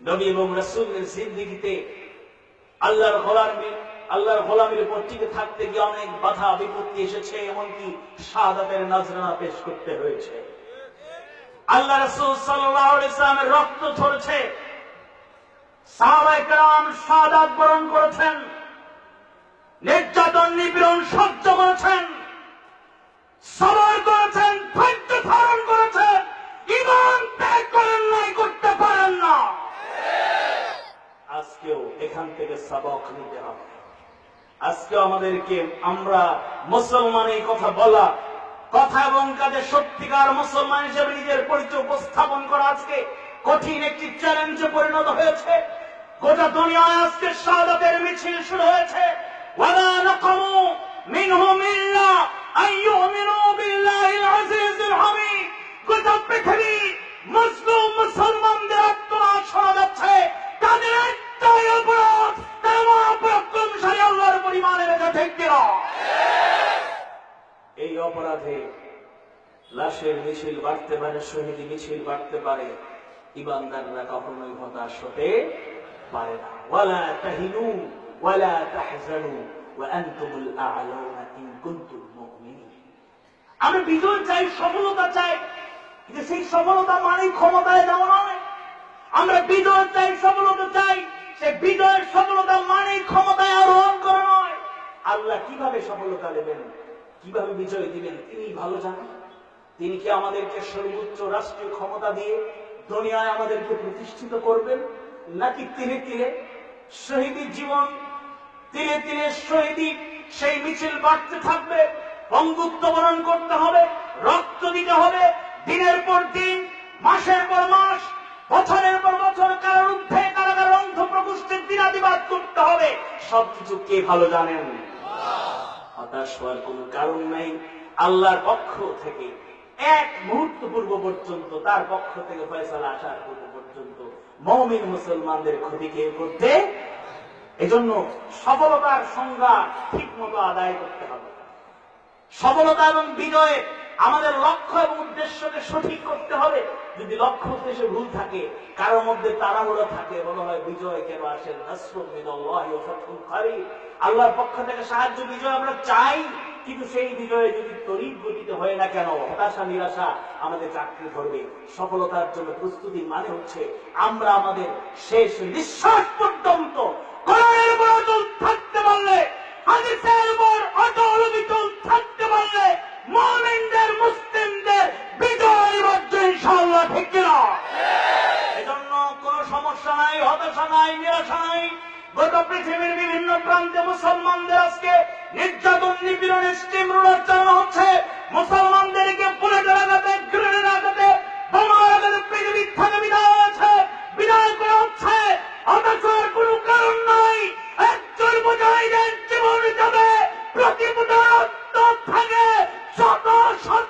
নবী এবং রাসূলের জিন্দেগিতে আল্লাহর গোলামি, আল্লাহর গোলামির উপর থাকতে গিয়ে অনেক বাধা, বিপত্তি এসেছে, এমনকি শাহাদাতের নজরানা পেশ করতে হয়েছে। আল্লাহ রসুল সাল্লামের রক্ত ঝরেছে। নির্যাতন, নিপীড়ন সহ্য করেছেন। সবর করেছেন ধৈর্য ধারণ করেছেন ইমান ত্যাগ করেন নাই করতে পারেন না আজকেও এখান থেকে সবক নিতে হবে। আজকে আমাদেরকে আমরা মুসলমান এই কথা বলা, কথা এবং কাজে সত্যিকার মুসলমান হিসেবে নিজের পরিচয় উপস্থাপন করা আজকে কঠিন একটি চ্যালেঞ্জে পরিণত হয়েছে। গোটা দুনিয়ায় আজকে শাহাদাতের মিছিল শুরু হয়েছে। ওয়ালা নাকামু মিনহুম ইল্লা আন ইউমিনু বিল্লাহিল আজিজিল হামিদ। গোটা পৃথিবী মুসলিম অপরাধে। লাশের মিছিল বাড়তে পারে, শহীদি মিছিল বাড়তে পারে। ইমানদাররা কখনোই হতাশ হতে পারে না। আমি বিজয় চাই, সফলতা চাই, কিন্তু সেই সফলতা মানেই ক্ষমতায় যাওয়া নয়। আমরা বিজয় চাই, সফলতা চাই, সে বিজয়ের সফলতা মানেই ক্ষমতায় আরোহণ করা নয়। আল্লাহ কীভাবে সফলতা দেবেন? কীভাবে বিজয় দিবেন? তিনি ভালো জানেন। তিনি কি আমাদেরকে সর্বোচ্চ রাষ্ট্রীয় ক্ষমতা দিয়ে দুনিয়ায় আমাদেরকে প্রতিষ্ঠিত করবেন? নাকি তিলে তিলে শহীদের জীবন, তিলে তিলে শহীদি সেই মিছিল বাড়তে থাকবে বঙ্গুত্ব বরণ করতে হবে, রক্ত দিতে হবে, দিনের পর দিন, মাসের পর মাস, বছরের পর বছর কারোর ঊর্ধ্বে কারাগার অন্ধ প্রকোষ্ঠের দিনাদিবাদ করতে হবে। সবকিছু কে ভালো জানেন? হতাশ হওয়ার কোন কারণ নাই। আল্লাহর পক্ষ থেকে এক মুহূর্ত পূর্ব পর্যন্ত, তার পক্ষ থেকে ফয়সালা আসার পূর্ব পর্যন্ত মৌমিন মুসলমানদের ক্ষতি কেউ করতে? এজন্য সফলতার সংজ্ঞা ঠিক মতো আদায় করতে হবে। সফলতা এবং বিজয়ে আমাদের লক্ষ্য এবং উদ্দেশ্যকে সঠিক করতে হবে। যদি লক্ষ্য উদ্দেশ্যে ভুল থাকে, কারোর মধ্যে তাড়াহুড়ো থাকে, মনে হয় বিজয় কেন আসে? আল্লাহর পক্ষ থেকে সাহায্য, বিজয় আমরা চাই, কিন্তু সেই বিজয়ে যদি তড়িৎ গতিতে হয় না কেন, হতাশা, নিরাশা আমাদের চাকরি ধরবে। সফলতার জন্য প্রস্তুতি মানে হচ্ছে, আমরা আমাদের শেষ নিঃশ্বাস পর্যন্ত থাকতে পারলে, হাদিসের উপর অটল থাকতে পারলে, মুমিনদের মুসলিমদের বিজয় রাজ্য কিনা এজন্য কোন সমস্যা নাই হতাশা নাই নিরাশা নাই। গোটা পৃথিবীর বিভিন্ন প্রান্তে মুসলমানদের আজকে নির্যাতন নিপীড়নের স্টিম রোলার চালানো হচ্ছে। মুসলমানদেরকে বুলেটের আঘাতে গ্রেনেড আঘাতে বোমার পৃথিবীর থেকে বিদায় হয়েছে। বিদায় করা হচ্ছে হতাশার কোনো কারণ নাই। একজন মুজাহিদের জীবন যাবে প্রতি মুজাহিদ থাকে শত শত